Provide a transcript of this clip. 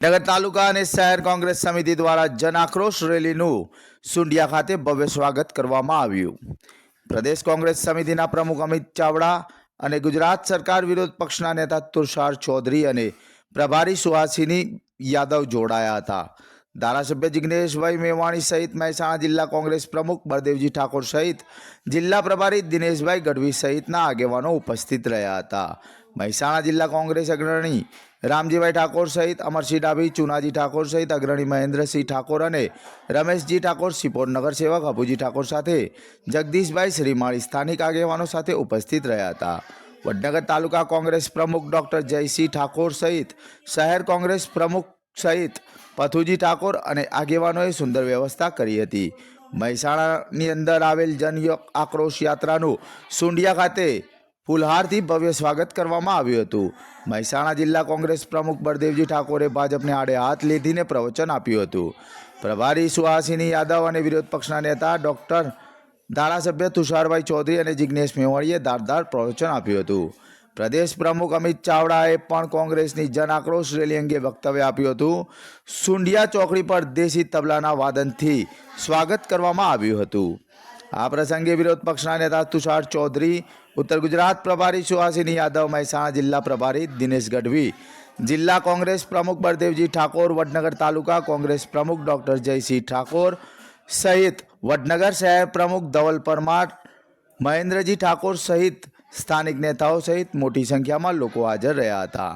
નગર તાલુકા અને શહેર કોંગ્રેસ સમિતિ દ્વારા જન આક્રોશ રેલીનું સુંડિયા ખાતે ભવ્ય સ્વાગત કરવામાં આવ્યું. પ્રદેશ કોંગ્રેસ સમિતિના પ્રમુખ અમિત ચાવડા અને ગુજરાત સરકાર વિરોધ પક્ષના નેતા તુષાર ચૌધરી અને પ્રભારી સુહાસિની યાદવ જોડાયા હતા. ધારાસભ્ય જિગ્નેશભાઈ મેવાણી સહિત મહેસાણા જિલ્લા કોંગ્રેસ પ્રમુખ બળદેવજી ઠાકોર સહિત જિલ્લા પ્રભારી દિનેશભાઈ ગઢવી સહિતના આગેવાનો ઉપસ્થિત રહ્યા હતા. મહેસાણા જિલ્લા કોંગ્રેસ અગ્રણી રામજીભાઈ ઠાકોર સહિત અમરસિંહ ડાભી, ચુનાજી ઠાકોર સહિત અગ્રણી મહેન્દ્રસિંહ ઠાકોર અને રમેશજી ઠાકોર સિપોર નગરસેવક અભુજી ઠાકોર સાથે જગદીશભાઈ શ્રીમાળી સ્થાનિક આગેવાનો સાથે ઉપસ્થિત રહ્યા હતા. વડનગર તાલુકા કોંગ્રેસ પ્રમુખ ડૉક્ટર જયસિંહ ઠાકોર સહિત શહેર કોંગ્રેસ પ્રમુખ સહિત પથુજી ઠાકોર અને આગેવાનોએ સુંદર વ્યવસ્થા કરી હતી. મહેસાણાની અંદર આવેલ જન આક્રોશ યાત્રાનું સુંડિયા ખાતે ફૂલહારથી ભવ્ય સ્વાગત કરવામાં આવ્યું હતું. મહેસાણા જિલ્લા કોંગ્રેસ પ્રમુખ બળદેવજી ઠાકોરે ભાજપને આડે હાથ લીધીને પ્રવચન આપ્યું હતું. પ્રભારી સુહાસિની યાદવ અને વિરોધ પક્ષના નેતા ડૉક્ટર ધારાસભ્ય તુષારભાઈ ચૌધરી અને જિજ્ઞેશ મેવાણીએ ધારદાર પ્રવચન આપ્યું હતું. પ્રદેશ પ્રમુખ અમિત ચાવડાએ પણ કોંગ્રેસની જન આક્રોશ રેલી અંગે વક્તવ્ય આપ્યું હતું. સુંડિયા ચોકડી પર દેશી તબલાના વાદનથી સ્વાગત કરવામાં આવ્યું હતું. આ પ્રસંગે વિરોધ પક્ષના નેતા તુષાર ચૌધરી, ઉત્તર ગુજરાત પ્રભારી સુહાસિની યાદવ, મહેસાણા જિલ્લા પ્રભારી દિનેશ ગઢવી, જિલ્લા કોંગ્રેસ પ્રમુખ બળદેવજી ઠાકોર, વડનગર તાલુકા કોંગ્રેસ પ્રમુખ ડૉક્ટર જયસિંહ ઠાકોર સહિત વડનગર શહેર પ્રમુખ ધવલ પરમાર, મહેન્દ્રજી ઠાકોર સહિત સ્થાનિક નેતાઓ સહિત મોટી સંખ્યામાં લોકો હાજર રહ્યા હતા.